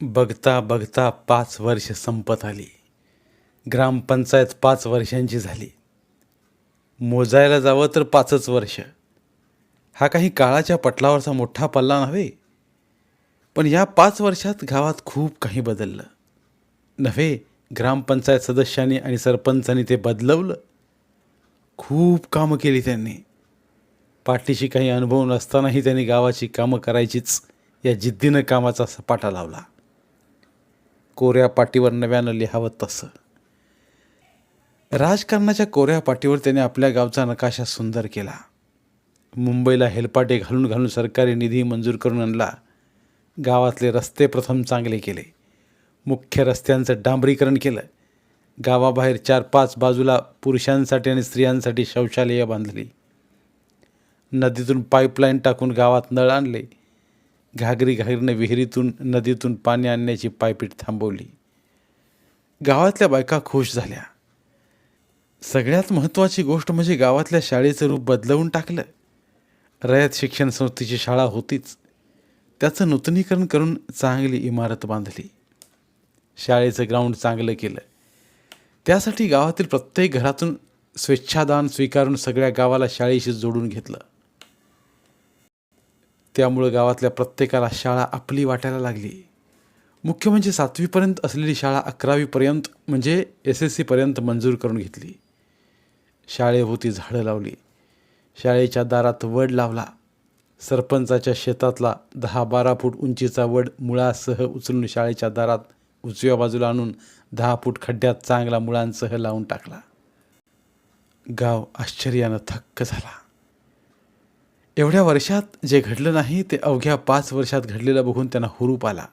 बघता बघता पाच वर्ष संपत आली. ग्रामपंचायत पाच वर्षांची झाली. मोजायला जावं तर पाचच वर्ष. हा काही काळाच्या पटलावरचा मोठा पल्ला नव्हे. पण या पाच वर्षात गावात खूप काही बदललं. नव्हे ग्रामपंचायत सदस्यांनी आणि सरपंचांनी ते बदलवलं. खूप कामं केली त्यांनी. पाठीशी काही अनुभव नसतानाही त्यांनी गावाची कामं करायचीच या जिद्दीनं कामाचा सपाटा लावला. कोऱ्या पाटीवर नव्यानं लिहावं तसं. राजकारणाच्या कोऱ्या पाटीवर त्याने आपल्या गावचा नकाशा सुंदर केला. मुंबईला हेलपाटे घालून घालून सरकारी निधी मंजूर करून आणला. गावातले रस्ते प्रथम चांगले केले. मुख्य रस्त्यांचं डांबरीकरण केलं. गावाबाहेर चार पाच बाजूला पुरुषांसाठी आणि स्त्रियांसाठी शौचालयं बांधली. नदीतून पाईपलाईन टाकून गावात नळ आणले. घागरी घागरीने विहिरीतून नदीतून पाणी आणण्याची पायपीट थांबवली. गावातल्या बायका खुश झाल्या. सगळ्यात महत्त्वाची गोष्ट म्हणजे गावातल्या शाळेचं रूप बदलवून टाकलं. रयत शिक्षण संस्थेची शाळा होतीच. त्याचं नूतनीकरण करून चांगली इमारत बांधली. शाळेचं ग्राउंड चांगलं केलं. त्यासाठी गावातील प्रत्येक घरातून स्वेच्छादान स्वीकारून सगळ्या गावाला शाळेशी जोडून घेतलं. त्यामुळं गावातल्या प्रत्येकाला शाळा आपली वाटायला लागली. मुख्य म्हणजे सातवीपर्यंत असलेली शाळा अकरावीपर्यंत म्हणजे एस एस सीपर्यंत मंजूर करून घेतली. शाळेभोवती झाडं लावली. शाळेच्या दारात वड लावला. सरपंचाच्या शेतातला दहा बारा फूट उंचीचा वड मुळासह उचलून शाळेच्या दारात उजव्या बाजूला आणून दहा फूट खड्ड्यात चांगला मुळांसह लावून टाकला. गाव आश्चर्यानं थक्क झाला. एवढ्या वर्षात जे घडलं नाही ते अवघ्या पाच वर्षात घडलेलं बघून त्यांना हुरूप आला.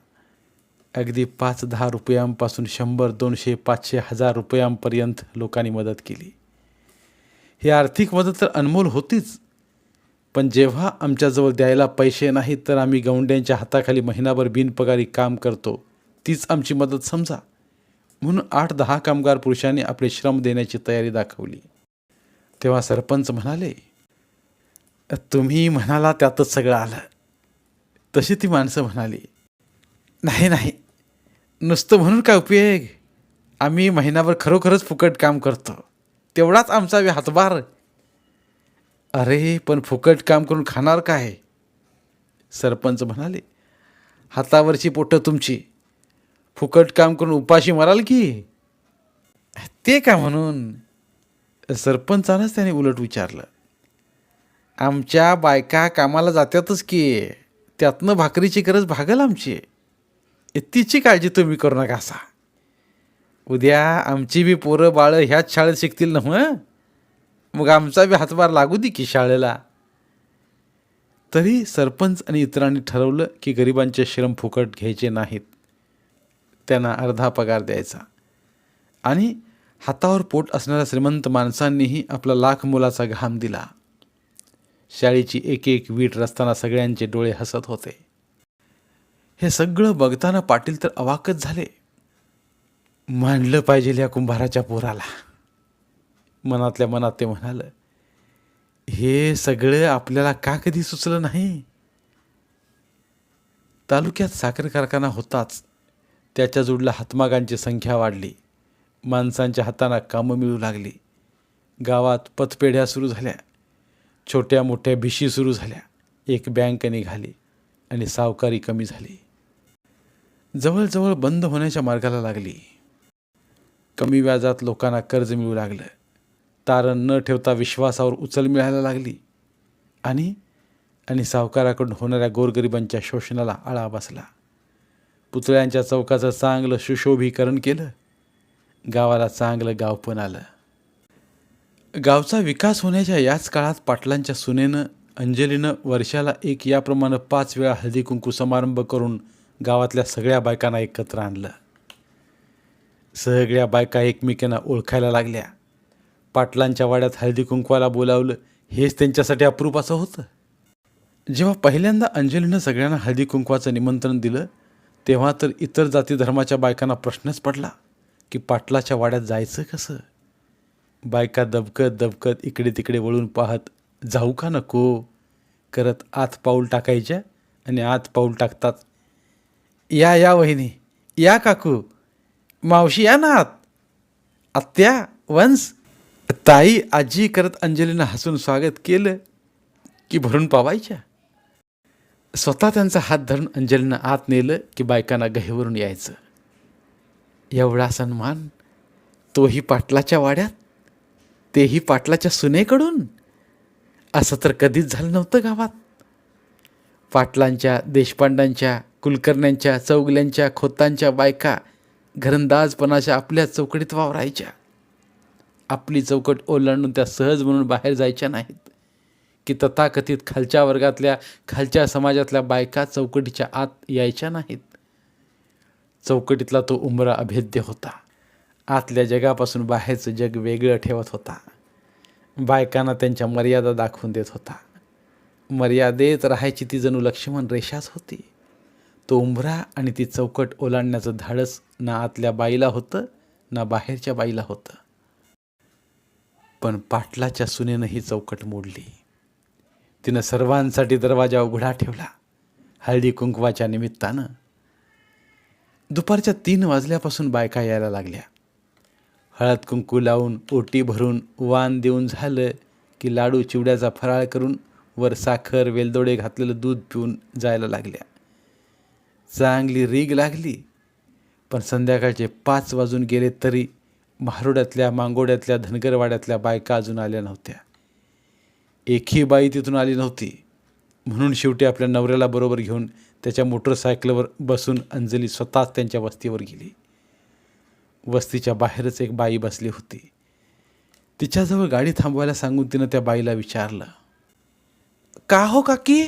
अगदी पाच दहा रुपयांपासून शंभर दोनशे पाचशे हजार रुपयांपर्यंत लोकांनी मदत केली. ही आर्थिक मदत तर अनमोल होतीच पण जेव्हा आमच्याजवळ द्यायला पैसे नाहीत तर आम्ही गौंड्यांच्या हाताखाली महिनाभर बिनपगारी काम करतो. तीच आमची मदत समजा. म्हणून आठ दहा कामगार पुरुषांनी आपले श्रम देण्याची तयारी दाखवली. तेव्हा सरपंच म्हणाले तुम्ही म्हणाला त्यातच सगळं आलं. तशी ती माणसं म्हणाली नाही नाही. नुसतं म्हणून काय उपयोग? आम्ही महिनाभर खरोखरच फुकट काम करतो. तेवढाच आमचा हातभार. अरे पण फुकट काम करून खाणार काय? सरपंच म्हणाले हातावरची पोटं तुमची. फुकट काम करून उपाशी मराल की? ते का म्हणून? सरपंचानंच त्याने उलट विचारलं. आमच्या बायका कामाला जातातच की. त्यातनं भाकरीची गरज भागल आमची. तिची काळजी तुम्ही करू नका असा. उद्या आमची बी पोरं बाळं ह्याच शाळेत शिकतील ना मग मग आमचा बी हातभार लागू दे की शाळेला. तरी सरपंच आणि इतरांनी ठरवलं की गरिबांचे श्रम फुकट घ्यायचे नाहीत. त्यांना अर्धा पगार द्यायचा. आणि हातावर पोट असणाऱ्या श्रीमंत माणसांनीही आपला लाख मुलाचा घाम दिला. शाळेची एक एक वीट रचताना सगळ्यांचे डोळे हसत होते. हे सगळं बघताना पाटील तर अवाकच झाले. मांडलं पाहिजे या कुंभाराच्या पोराला. मनातल्या मनात ते म्हणालं हे सगळं आपल्याला का कधी सुचलं नाही? तालुक्यात साखर कारखाना होताच. त्याच्या जोडला हातमागांची संख्या वाढली. माणसांच्या हातांना कामं मिळू लागली. गावात पतपेढ्या सुरू झाल्या. छोट्या मोठ्या भिशी सुरू झाल्या. एक बँक निघाली आणि सावकारी कमी झाली. जवळजवळ बंद होण्याच्या मार्गाला लागली. कमी व्याजात लोकांना कर्ज मिळू लागलं. तारण न ठेवता विश्वासावर उचल मिळायला लागली. आणि आणि सावकाराकडून होणाऱ्या गोरगरिबांच्या शोषणाला आळा बसला. पुतळ्यांच्या चौकाचं चांगलं सुशोभीकरण केलं. गावाला चांगलं गाव पण आलं. गावचा विकास होण्याच्या याच काळात पाटलांच्या सुनेनं अंजलीनं वर्षाला एक याप्रमाणे पाच वेळा हळदी कुंकू समारंभ करून गावातल्या सगळ्या बायकांना एकत्र आणलं. सगळ्या बायका एकमेकांना ओळखायला लागल्या. पाटलांच्या वाड्यात हळदी कुंकवाला बोलावलं हेच त्यांच्यासाठी अप्रूप असं होतं. जेव्हा पहिल्यांदा अंजलीनं सगळ्यांना हळदी कुंकवाचं निमंत्रण दिलं तेव्हा तर इतर जाती धर्माच्या बायकांना प्रश्नच पडला की पाटलाच्या वाड्यात जायचं कसं? बायका दबकत दबकत इकडे तिकडे वळून पाहत जाऊ का नको? करत आत पाऊल टाकायच्या आणि आत पाऊल टाकतात. या या वहिनी या काकू मावशी या ना आत. आत्या वंस. ताई आजी करत अंजलीनं हसून स्वागत केलं की भरून पावायच्या. स्वतः त्यांचा हात धरून अंजलीनं आत नेलं की बायकांना गहेवरून यायचं. एवढा सन्मान तोही पाटलाच्या वाड्यात? तेही पाटलाच्या सुनेकडून? असं तर कधीच झालं नव्हतं गावात. पाटलांच्या देशपांडांच्या कुलकर्ण्यांच्या चौगल्यांच्या खोतांच्या बायका घरंदाजपणाच्या आपल्या चौकटीत वावरायच्या. आपली चौकट ओलांडून त्या सहज म्हणून बाहेर जायच्या नाहीत. की तथाकथित खालच्या वर्गातल्या खालच्या समाजातल्या बायका चौकटीच्या आत यायच्या नाहीत. चौकटीतला तो उमरा अभेद्य होता. आतल्या जगापासून बाहेरचं जग वेगळं ठेवत होता. बायकांना त्यांच्या मर्यादा दाखवून देत होता. मर्यादेत राहायची ती जणू लक्ष्मण रेषाच होती. तो उंबरा आणि ती चौकट ओलांडण्याचं धाडस ना आतल्या बाईला होतं ना बाहेरच्या बाईला होतं. पण पाटलाच्या सुनेनं ही चौकट मोडली. तिनं सर्वांसाठी दरवाजा उघडा ठेवला हळदी कुंकवाच्या निमित्तानं. दुपारच्या तीन वाजल्यापासून बायका यायला लागल्या. हळद कुंकू लावून ओटी भरून वाण देऊन झालं की लाडू चिवड्याचा फराळ करून वर साखर वेलदोडे घातलेलं दूध पिऊन जायला लागल्या. चांगली रीग लागली पण संध्याकाळचे पाच वाजून गेले तरी म्हारोड्यातल्या मांगोड्यातल्या धनगरवाड्यातल्या बायका अजून आल्या नव्हत्या. एकही बाई तिथून आली नव्हती. म्हणून शेवटी आपल्या नवऱ्याला बरोबर घेऊन त्याच्या मोटरसायकलवर बसून अंजली स्वतःच त्यांच्या वस्तीवर गेली. वस्तीच्या बाहेरच एक बाई बसली होती. तिच्याजवळ गाडी थांबवायला सांगून तिनं त्या बाईला विचारलं का हो काकी?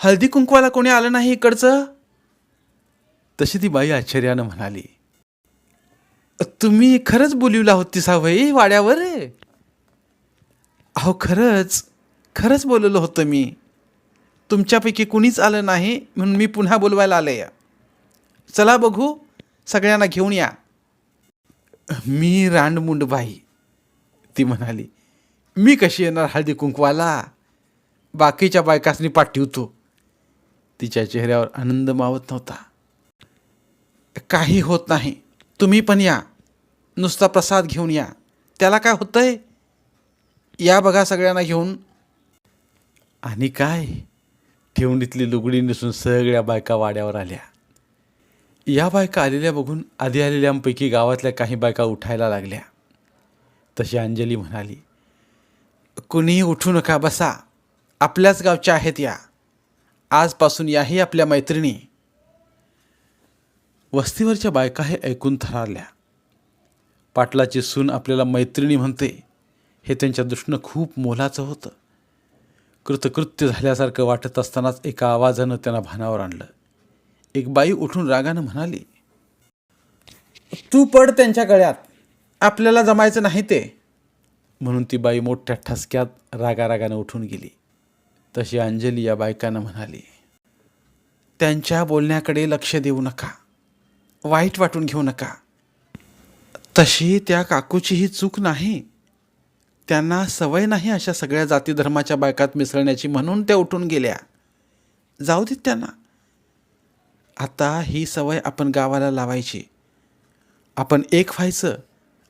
हळदी कुंकवाला कोणी आलं नाही इकडचं? तशी ती बाई आश्चर्यानं म्हणाली तुम्ही खरंच बोलिवला होती सावई वाड्यावर अहो खरंच खरंच बोललो होतं मी. तुमच्यापैकी कुणीच आलं नाही म्हणून मी पुन्हा बोलवायला आले या चला बघू सगळ्यांना घेऊन या. मी रांडमुंड बाई ती म्हणाली. मी कशी येणार हळदी कुंकवाला? बाकीच्या बायकासनी पाठवतो तिच्या चेहऱ्यावर आनंद मावत नव्हता. काही होत नाही. तुम्ही पण या. नुसता प्रसाद घेऊन या. त्याला काय होतंय? या बघा सगळ्यांना घेऊन. आणि काय? ठेवणीतली लुगडी नेसून सगळ्या बायका वाड्यावर आल्या. या बायका आलेल्या बघून आधी आलेल्यांपैकी गावातल्या काही बायका उठायला लागल्या. तशी अंजली म्हणाली कुणीही उठू नका बसा. आपल्याच गावच्या आहेत या. आजपासून याही आपल्या मैत्रिणी. वस्तीवरच्या बायका हे ऐकून थरारल्या. पाटलाची सून आपल्याला मैत्रिणी म्हणते हे त्यांच्या दृष्टीनं खूप मोलाचं होतं. कृतकृत्य झाल्यासारखं वाटत असतानाच एका आवाजानं त्यांना भानावर आणलं. एक बाई उठून रागानं म्हणाली तू पड त्यांच्या गळ्यात आपल्याला जमायचं नाही ते. म्हणून ती बाई मोठ्या ठसक्यात रागारागानं उठून गेली. तशी अंजली या बायकानं म्हणाली त्यांच्या बोलण्याकडे लक्ष देऊ नका वाईट वाटून घेऊ नका. तशी त्या काकूची ही चूक नाही. त्यांना सवय नाही अशा सगळ्या जाती धर्माच्या बायकात मिसळण्याची म्हणून त्या उठून गेल्या. जाऊ देत त्यांना. आता ही सवय आपण गावाला लावायची. आपण एक व्हायचं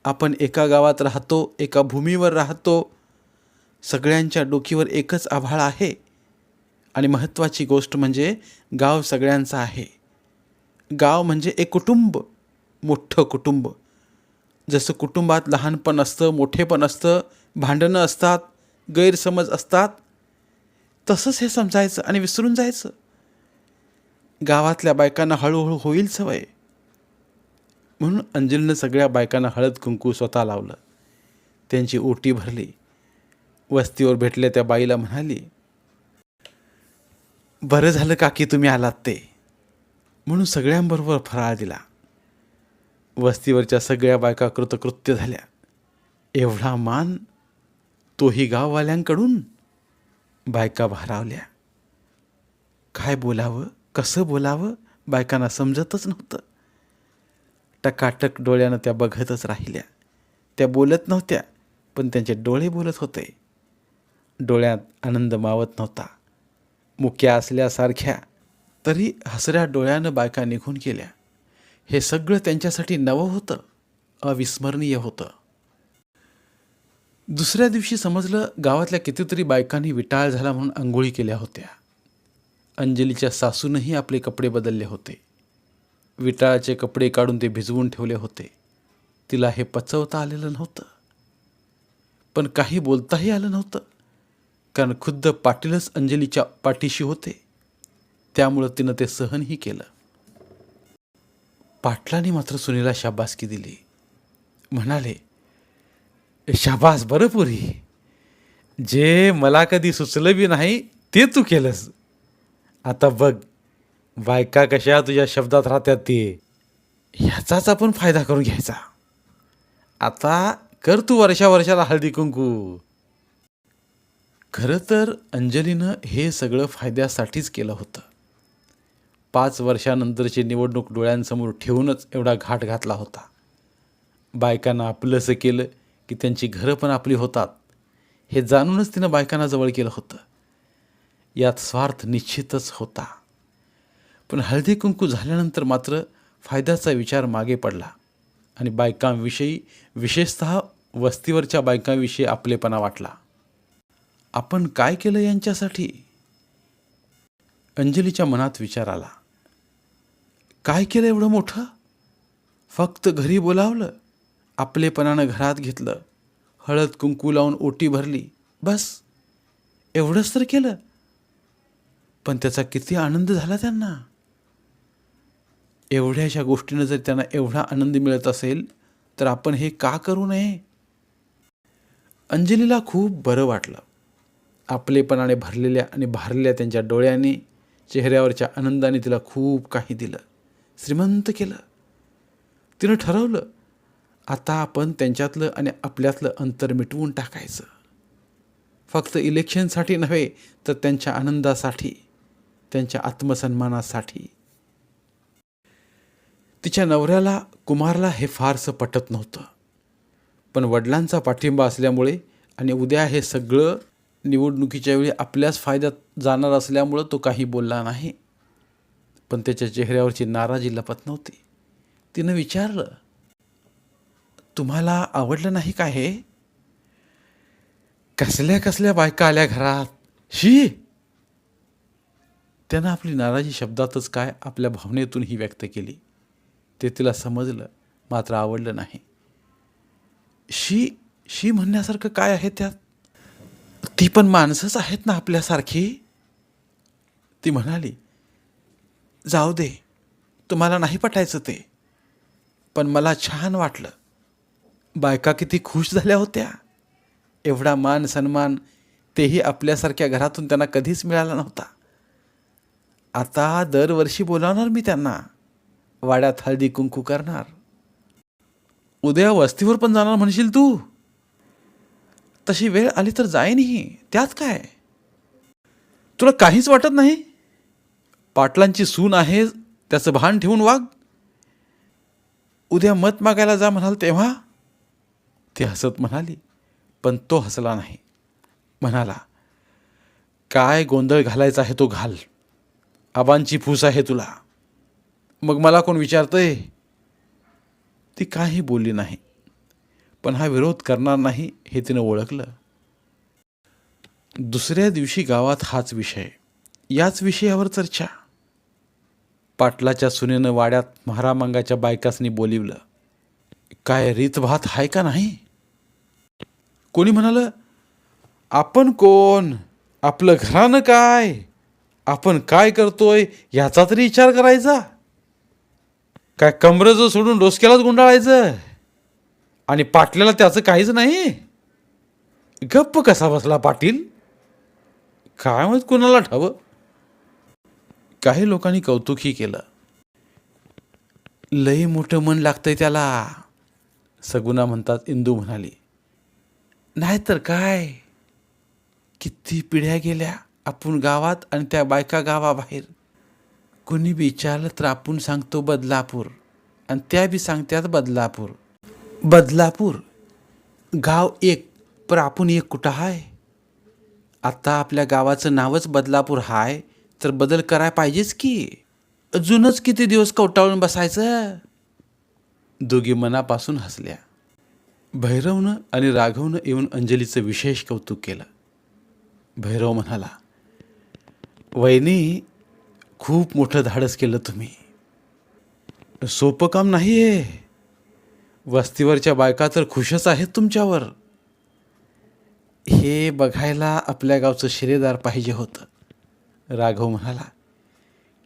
आपण एका गावात राहतो एका भूमीवर राहतो. सगळ्यांच्या डोकीवर एकच आभाळ आहे. आणि महत्त्वाची गोष्ट म्हणजे गाव सगळ्यांचं आहे. गाव म्हणजे एक कुटुंब मोठं कुटुंब. जसं कुटुंबात लहानपण असतं मोठेपण असतं भांडणं असतात गैरसमज असतात तसंच हे समजायचं आणि विसरून जायचं. गावातल्या बायकांना हळूहळू होईल सवय. म्हणून अंजलीनं सगळ्या बायकांना हळद कुंकू स्वतः लावलं. त्यांची ओटी भरली. वस्तीवर भेटल्या त्या बाईला म्हणाली बरं झालं काकी तुम्ही आलात ते. म्हणून सगळ्यांबरोबर फराळ दिला. वस्तीवरच्या सगळ्या बायका कृतकृत्य झाल्या. एवढा मान तोही गाववाल्यांकडून? बायका भारावल्या. काय बोलावं? कसं बोलावं बायकांना समजतच नव्हतं. टकाटक डोळ्यानं त्या बघतच राहिल्या. त्या बोलत नव्हत्या पण त्यांचे डोळे बोलत होते. डोळ्यात आनंद मावत नव्हता. मुक्या असल्यासारख्या तरी हसऱ्या डोळ्यानं बायका निघून गेल्या. हे सगळं त्यांच्यासाठी नवं होतं अविस्मरणीय होतं. दुसऱ्या दिवशी समजलं गावातल्या कितीतरी बायकांनी विटाळ झाला म्हणून आंघोळी केल्या होत्या. अंजलीच्या सासूनही आपले कपडे बदलले होते. विटाळाचे कपडे काढून ते भिजवून ठेवले होते. तिला हे पचवता आलेलं नव्हतं. पण काही बोलताही आलं नव्हतं. कारण खुद्द पाटीलच अंजलीच्या पाठीशी होते. त्यामुळं तिनं ते सहनही केलं. पाटलांनी मात्र सुनीला शाबासकी दिली. म्हणाले शाबास बरं पुरी. जे मला कधी सुचलं बी नाही ते तू केलंस. आता बघ बायका कशा तुझ्या शब्दात राहतात ते. ह्याचाच आपण फायदा करून घ्यायचा. आता कर तू वर्षा वर्षाला हळदी कुंकू. खरं तर अंजलीनं हे सगळं फायद्यासाठीच केलं होतं. पाच वर्षानंतरची निवडणूक डोळ्यांसमोर ठेवूनच एवढा घाट घातला होता. बायकांना आपलंसं केलं की त्यांची घरं पण आपली होतात. हे जाणूनच तिनं बायकांना जवळ केलं होतं. यात स्वार्थ निश्चितच होता. पण हळदी कुंकू झाल्यानंतर मात्र फायद्याचा विचार मागे पडला आणि बायकांविषयी विशेषत वस्तीवरच्या बायकांविषयी आपलेपणा वाटला. आपण काय केलं यांच्यासाठी? अंजलीच्या मनात विचार आला. काय केलं एवढं मोठं? फक्त घरी बोलावलं आपलेपणानं घरात घेतलं हळद कुंकू लावून ओटी भरली बस. एवढंच तर केलं. पण त्याचा किती आनंद झाला त्यांना. एवढ्याशा गोष्टीनं जर त्यांना एवढा आनंद मिळत असेल तर आपण हे का करू नये? अंजलीला खूप बरं वाटलं. आपलेपणाने भरलेल्या आणि भारलेल्या त्यांच्या डोळ्यांनी चेहऱ्यावरच्या आनंदाने तिला खूप काही दिलं. श्रीमंत केलं. तिनं ठरवलं आता आपण त्यांच्यातलं आणि आपल्यातलं अंतर मिटवून टाकायचं. फक्त इलेक्शनसाठी नव्हे तर त्यांच्या आनंदासाठी. त्यांच्या आत्मसन्मानासाठी. तिच्या नवऱ्याला कुमारला हे फारसं पटत नव्हतं. पण वडिलांचा पाठिंबा असल्यामुळे आणि उद्या हे सगळं निवडणुकीच्या वेळी आपल्याच फायद्यात जाणार असल्यामुळं तो काही बोलला नाही. पण त्याच्या चेहऱ्यावरची नाराजी लपत नव्हती. तिनं विचारलं तुम्हाला आवडलं नाही का हे? कसल्या कसल्या बायका आल्या घरात? शी! त्यानं आपली नाराजी शब्दातच काय आपल्या भावनेतून ही व्यक्त केली? ते तिला समजलं मात्र आवडलं नाही. शी शी म्हणण्यासारखं काय आहे त्यात? ती पण माणसंच आहेत ना आपल्यासारखी? ती म्हणाली जाऊ दे तुम्हाला नाही पटायचं ते पण मला छान वाटलं. बायका किती खुश झाल्या होत्या. एवढा मान सन्मान तेही आपल्यासारख्या घरातून त्यांना कधीच मिळाला नव्हता. आता दरवर्षी बोलावणार मी त्यांना. वाड्यात हळदी कुंकू करणार. उद्या वस्तीवर पण जाणार म्हणशील तू. तशी वेळ आली तर जाईनही. त्यात काय? तुला काहीच वाटत नाही? पाटलांची सून आहे त्याचं भान ठेवून वाघ. उद्या मत मागायला जा म्हणाल तेव्हा. ती हसत म्हणाली पण तो हसला नाही. म्हणाला काय गोंधळ घालायचा आहे तो घाल. आबांची फूस आहे तुला. मग मला कोण विचारतंय? ती काही बोलली नाही. पण हा विरोध करणार नाही हे तिनं ओळखलं. दुसऱ्या दिवशी गावात हाच विषय. याच विषयावर चर्चा. पाटलाच्या सुनेनं वाड्यात महारामांगाच्या बायकासनी बोलिवलं. काय रीतभात आहे का नाही? कोणी म्हणालं आपण कोण? आपलं घरानं काय? आपण काय करतोय याचा तरी विचार करायचा. काय कमरेचं सोडून डोसक्यालाच गुंडाळायचं? आणि पाटल्याला त्याचं काहीच नाही? गप्प कसा बसला पाटील? काय माहीत कुणाला ठावं? काही लोकांनी कौतुकही केलं. लई मोठं मन लागतंय त्याला. सगुणा म्हणतात इंदू म्हणाली. नाहीतर काय? किती पिढ्या गेल्या? आपण गावात आणि त्या बायका गावाबाहेर. कोणी बी विचारलं तर आपण सांगतो बदलापूर. आणि त्या बी सांगतात बदलापूर. बदलापूर गाव एक पर आपण एक कुठं हाय? आता आपल्या गावाचं नावच बदलापूर हाय तर बदल कराय पाहिजेच की. अजूनच किती दिवस कवटाळून बसायचं? दोघी मनापासून हसल्या. भैरवनं आणि राघवनं येऊन अंजलीचं विशेष कौतुक केलं. भैरव म्हणाला वहिनी खूप मोठं धाडस केलं तुम्ही. सोपं काम नाही आहे वस्तीवरच्या बायका तर खुशच आहेत तुमच्यावर. हे बघायला आपल्या गावचं शिरेदार पाहिजे होतं. राघव म्हणाला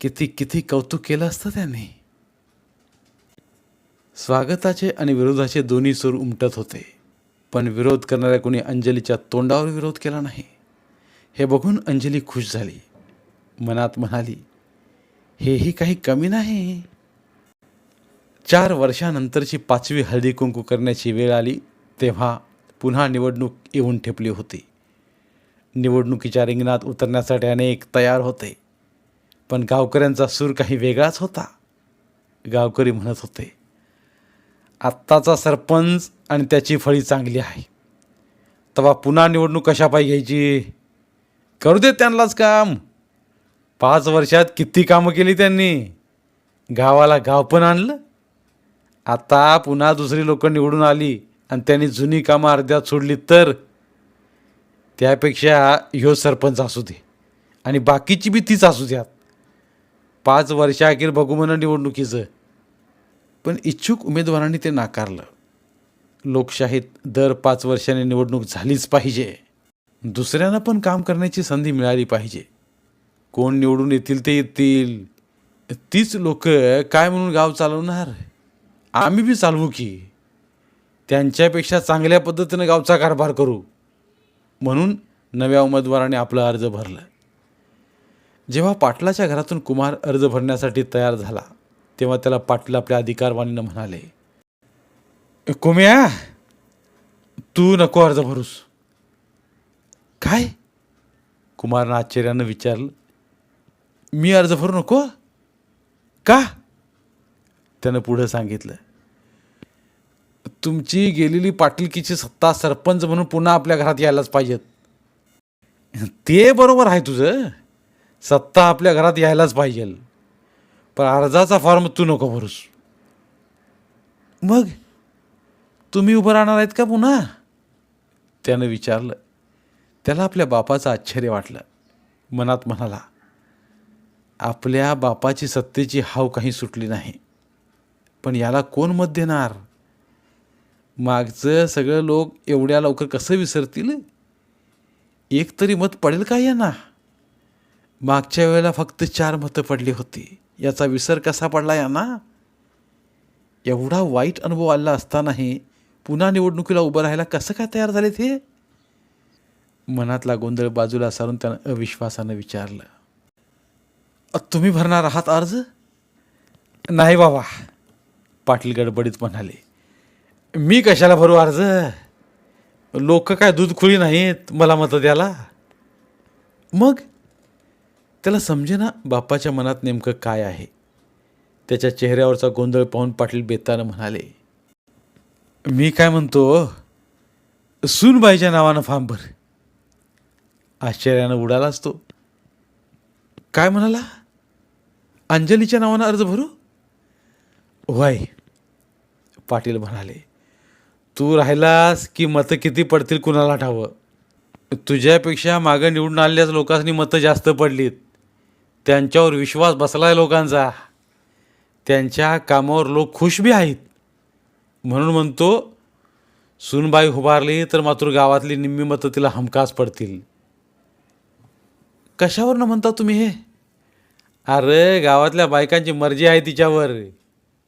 किती किती कौतुक केलं असतं त्याने. स्वागताचे आणि विरोधाचे दोन्ही सूर उमटत होते पण विरोध करणाऱ्या कोणी अंजलीच्या तोंडावर विरोध केला नाही. हे बघून अंजली खुश झाली. मनात म्हणाली हेही काही कमी नाही. चार वर्षानंतरची पाचवी हळदी कुंकू करण्याची वेळ आली तेव्हा पुन्हा निवडणूक येऊन ठेपली होती. निवडणुकीच्या रिंगणात उतरण्यासाठी अनेक तयार होते पण गावकऱ्यांचा सूर काही वेगळाच होता. गावकरी म्हणत होते आत्ताचा सरपंच आणि त्याची फळी चांगली आहे. तेव्हा पुन्हा निवडणूक कशा पाहिजे घ्यायची? करू दे त्यांनाच काम. पाच वर्षात किती कामं केली त्यांनी? गावाला गाव पण आणलं. आता पुन्हा दुसरी लोक निवडून आली आणि त्यांनी जुनी कामं अर्ध्यात सोडली तर त्यापेक्षा ह्यो सरपंच असू दे आणि बाकीची बी तीच असू द्यात. पाच वर्षाअखेर बघू म्हणा निवडणुकीचं. पण इच्छुक उमेदवारांनी ते नाकारलं. लोकशाहीत दर पाच वर्षाने निवडणूक झालीच पाहिजे. दुसऱ्यांना पण काम करण्याची संधी मिळाली पाहिजे. कोण निवडून येतील ते येतील. तीच लोक काय म्हणून गाव चालवणार? आम्ही बी चालवू की. त्यांच्यापेक्षा चांगल्या पद्धतीनं गावचा कारभार करू. म्हणून नव्या उमेदवाराने आपला अर्ज भरला. जेव्हा पाटलाच्या घरातून कुमार अर्ज भरण्यासाठी तयार झाला तेव्हा त्याला पाटील आपल्या अधिकारवाणीनं म्हणाले कुम्या तू नको अर्ज भरूस. काय? कुमारनं आश्चर्यानं विचारलं. मी अर्ज भरू नको? का? त्यानं पुढं सांगितलं तुमची गेलेली पाटीलकीची सत्ता सरपंच म्हणून पुन्हा आपल्या घरात यायलाच पाहिजेत. ते बरोबर आहे तुझं. सत्ता आपल्या घरात यायलाच पाहिजे. पण अर्जाचा फॉर्म तू नको भरूस. मग? तुम्ही उभं राहणार आहेत का पुन्हा? त्यानं विचारलं. त्याला आपल्या बापाचं आश्चर्य वाटलं. मनात म्हणाला आपल्या बापाची सत्तेची हाव काही सुटली नाही. पण याला कोण मत देणार? मागचं सगळं लोक एवढ्या लवकर कसं विसरतील? एक तरी मत पडेल का यांना? मागच्या वेळेला फक्त चार मतं पडली होती. याचा विसर कसा पडला यांना? एवढा वाईट अनुभव आला असतानाही पुन्हा निवडणुकीला उभं राहायला कसं काय तयार झाले ते मनातला गोंधळ बाजूला सारून त्यानं अविश्वासानं विचारलं. तुम्ही भरणार आहात अर्ज? नाही बाबा. पाटील गडबडीत म्हणाले मी कशाला भरू अर्ज? लोक काय दूध खुळी नाहीत मला मतं द्याला मग त्याला समजेना बापाच्या मनात नेमकं काय आहे. त्याच्या चेहऱ्यावरचा गोंधळ पाहून पाटील बेतानं म्हणाले मी काय म्हणतो? सूनबाईच्या नावानं फार्म भर. आश्चर्यानं उडालाच तो. काय म्हणाला? अंजलीच्या नावानं अर्ज भरू? वय पाटील म्हणाले तू राहिलास की मतं किती पडतील कुणाला ठावं? तुझ्यापेक्षा मागं निवडून आलेल्याच लोकांनी मतं जास्त पडलीत. त्यांच्यावर विश्वास बसलाय लोकांचा. त्यांच्या कामावर लोक खुश बी आहेत. म्हणून म्हणतो सुनबाई उभारली तर मात्र गावातली निम्मी मतं तिला हमखास पडतील. कशावरनं म्हणता तुम्ही हे? अरे गावातल्या बायकांची मर्जी आहे तिच्यावर.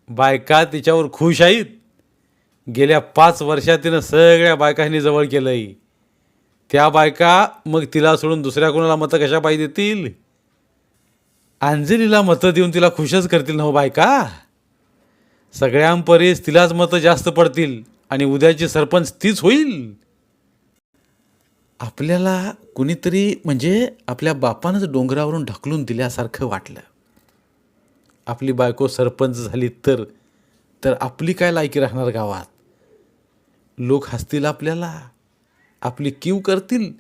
बायका तिच्यावर खुश आहेत. गेल्या पाच वर्षात तिनं सगळ्या बायकांनी जवळ केलंय. त्या बायका मग तिला सोडून दुसऱ्या कोणाला मतं कशा पाहिजे देतील? अंजलीला मतं देऊन तिला खुशच करतील ना हो बायका? सगळ्यांपरीस तिलाच मतं जास्त पडतील आणि उद्याची सरपंच तीच होईल. आपल्याला कुणीतरी म्हणजे आपल्या बापानंच डोंगरावरून ढकलून दिल्यासारखं वाटलं. आपली बायको सरपंच झाली तर तर आपली काय लायकी राहणार गावात? लोक हसतील आपल्याला. आपली कीव करतील.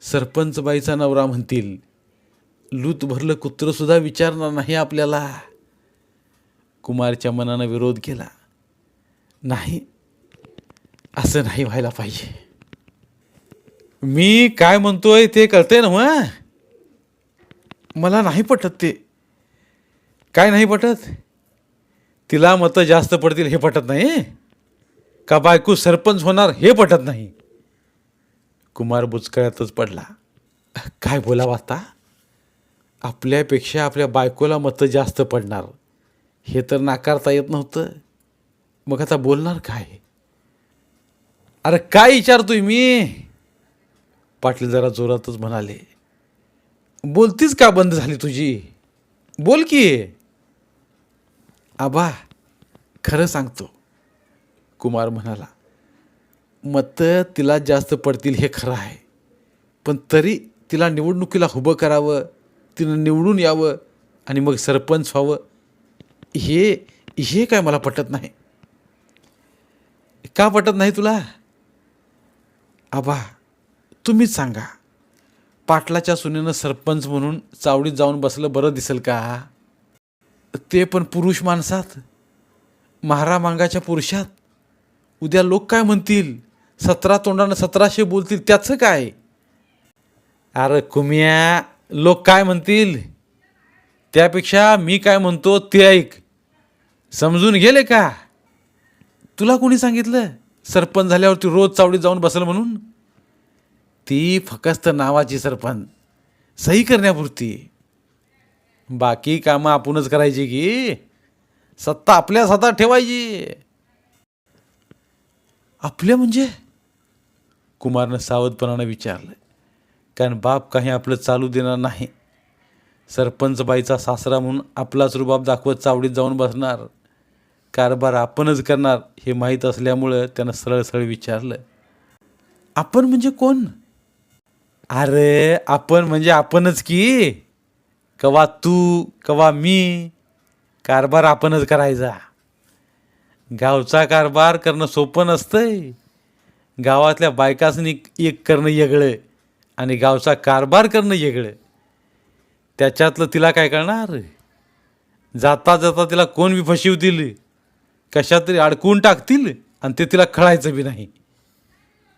सरपंच बाईचा नवरा म्हणतील लूत भरलं कुत्रंसुद्धा विचारणार नाही आपल्याला. कुमारच्या मनानं विरोध केला. नाही असं नाही व्हायला पाहिजे. मी काय म्हणतोय ते कळतंय ना मग? मला नाही पटत ते. काय नाही पटत? तिला मतं जास्त पडतील हे पटत नाही का बायको सरपंच होणार हे पटत नाही? कुमार बुचकळ्यातच पडला. काय बोलावं आता? आपल्यापेक्षा आपल्या बायकोला मतं जास्त पडणार. हे तर नाकारता येत नव्हतं. मग आता बोलणार काय? अरे काय विचारतोय मी? पाटील जरा जोरातच म्हणाले बोलतीच का बंद झाली तुझी? बोल की. आबा खरं सांगतो. कुमार म्हणाला मतं तिला जास्त पडतील हे खरं आहे पण तरी तिला निवडणुकीला उभं करावं तिनं निवडून यावं आणि मग सरपंच व्हावं हे हे काय मला पटत नाही. का पटत नाही तुला? आबा तुम्हीच सांगा. पाटलाच्या सुनेनं सरपंच म्हणून चावडीत जाऊन बसलं बरं दिसेल का? ते पण पुरुष माणसात? महारा मांगाच्या पुरुषात? उद्या लोक काय म्हणतील? सतरा तोंडानं सतराशे बोलतील त्याचं काय? अरे कुमिया लोक काय म्हणतील? त्यापेक्षा मी काय म्हणतो ते ऐक. समजून गेले का? तुला कोणी सांगितलं? सरपंच झाल्यावरती रोज चावडीत जाऊन बसल म्हणून? ती फकस्त नावाची सरपंच. सही करण्यापुरती. बाकी कामं आपणच करायची की? सत्ता आपल्या स्वतः ठेवायची. आपल्या म्हणजे? कुमारनं सावधपणानं विचारलं. कारण बाप काही आपलं चालू देणार नाही. सरपंच बाईचा सासरा म्हणून आपलाच रुबाब दाखवत चावडीत जाऊन बसणार. कारभार आपणच करणार हे माहीत असल्यामुळं त्यानं सरळ सरळ विचारलं. आपण म्हणजे कोण? अरे आपण म्हणजे आपणच की. कवा तू कवा मी कारभार आपणच करायचा. गावचा कारभार करणं सोपं नसतंय. गावातल्या बायकासनी एक करणं येगळं आणि गावचा कारभार करणं येगळं. त्याच्यातलं तिला काय करणार जाता जाता तिला कोण बी फशिवतील? कशात तरी अडकवून टाकतील आणि ते तिला कळायचं बी नाही.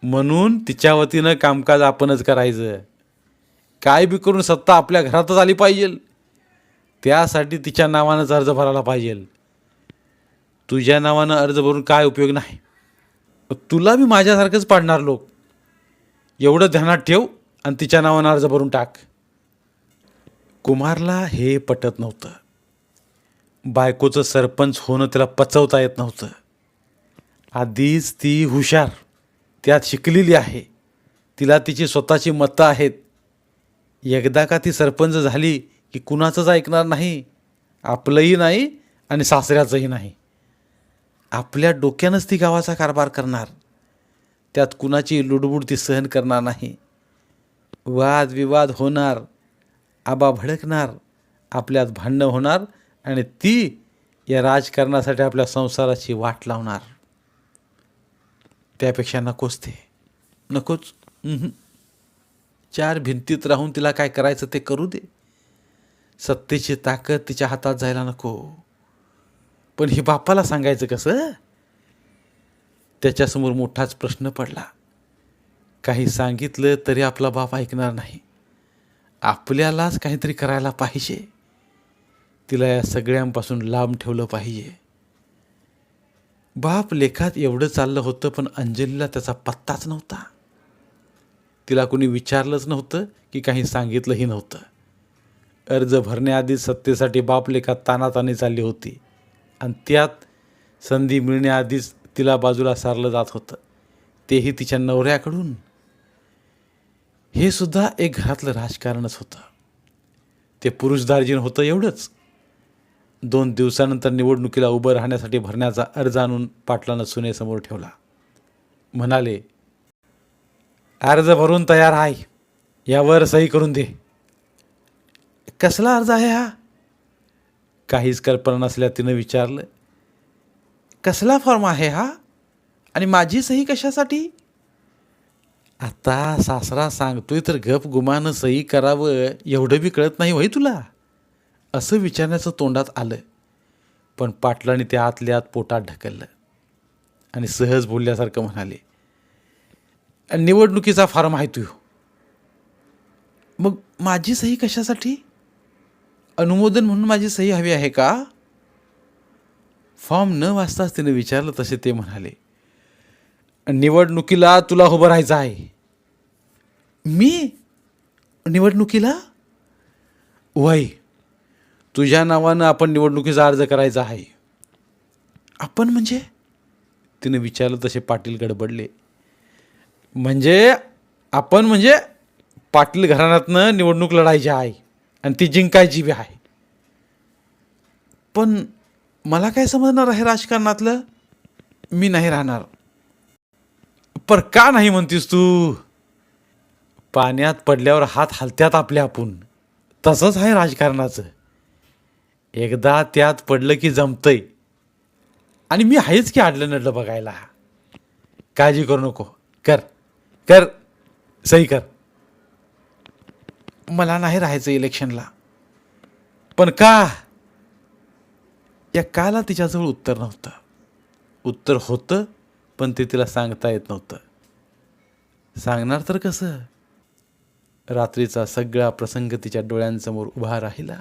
म्हणून तिच्या वतीनं कामकाज आपणच करायचं. काय बी करून सत्ता आपल्या घरातच आली पाहिजे. त्यासाठी तिच्या नावानंच अर्ज भरायला पाहिजे. तुझ्या नावानं अर्ज भरून काय उपयोग नाही. तुला मी माझ्यासारखंच पाडणार लोक. एवढं ध्यानात ठेव आणि तिच्या नावानं अर्ज भरून टाक. कुमारला हे पटत नव्हतं. बायकोचं सरपंच होणं त्याला पचवता येत नव्हतं. आधीच ती हुशार. त्यात शिकलेली आहे. तिला तिची स्वतःची मतं आहेत. एकदा का ती सरपंच झाली की कुणाचंच ऐकणार नाही? आपलंही नाही आणि सासऱ्याचंही नाही. आपल्या डोक्यानंच ती गावाचा कारभार करणार. त्यात कुणाची लुडबुड ती सहन करणार नाही. वाद विवाद होणार. आबा भडकणार. आपल्यात भांडणं होणार आणि ती या राजकारणासाठी आपल्या संसाराची वाट लावणार. त्यापेक्षा नकोच ते. नकोच? चार भिंतीत राहून तिला काय करायचं ते करू दे. सत्तेची ताकद तिच्या हातात जायला नको. पण हे बापाला सांगायचं कसं? त्याच्यासमोर मोठाच प्रश्न पडला. काही सांगितलं तरी आपला बाप ऐकणार नाही. आपल्यालाच काहीतरी करायला पाहिजे. तिला या सगळ्यांपासून लांब ठेवलं पाहिजे. बाप लेखात एवढं चाललं होतं पण अंजलीला त्याचा पत्ताच नव्हता. तिला कुणी विचारलंच नव्हतं की काही सांगितलंही नव्हतं. अर्ज भरण्याआधीच सत्तेसाठी बाप लेखात तानातानी चालली होती आणि त्यात संधी मिळण्याआधीच तिला बाजूला सारलं जात होतं. तेही तिच्या नवऱ्याकडून. हे सुद्धा एक घरातलं राजकारणच होतं. ते पुरुषदार्जीन होतं एवढंच. दोन दिवसानंतर निवडणुकीला उभं राहण्यासाठी भरण्याचा अर्ज आणून पाटलानं सुनेसमोर ठेवला. म्हणाले अर्ज भरून तयार आहे. यावर सही करून दे. कसला अर्ज आहे हा? काहीच कल्पना नसल्या तिनं विचारलं कसला फॉर्म आहे हा? आणि माझी सही कशासाठी? आता सासरा सांगतोय तर गप गुमानं सही करावं एवढं बी कळत नाही होय तुला. असं विचारण्याचं तोंडात आलं. पण पाटलाने त्या आतल्या आत पोटात ढकललं. आणि सहज बोलल्यासारखं म्हणाले निवडणुकीचा फॉर्म आहे तू हो. मग माझी सही कशासाठी? अनुमोदन म्हणून माझी सही हवी आहे का? फॉर्म न वाचताच तिने विचारलं तसे ते म्हणाले निवडणुकीला तुला उभं राहायचं आहे. मी? निवडणुकीला? वय तुझ्या नावानं आपण निवडणुकीचा अर्ज करायचा आहे. आपण म्हणजे? तिने विचारलं तसे पाटील गडबडले. म्हणजे आपण म्हणजे पाटील घराण्यातनं निवडणूक लढायची आहे आणि ती जिंकायची बी आहे. पण मला काय समजणार आहे राजकारणातलं? मी नाही राहणार. पर का नाही म्हणतीस तू? पाण्यात पडल्यावर हात हलत्यात आपल्या आपण. तसंच आहे राजकारणाचं. एकदा त्यात पडलं की जमतंय. आणि मी आहेच की आडलं नडलं बघायला. काळजी करू नको. कर. कर. सही कर. मला नाही राहायचं इलेक्शनला. पण का? या काला तिच्याजवळ उत्तर नव्हतं. उत्तर होतं पण ते तिला सांगता येत नव्हतं. सांगणार तर कसं? रात्रीचा सगळा प्रसंग तिच्या डोळ्यांसमोर उभा राहिला.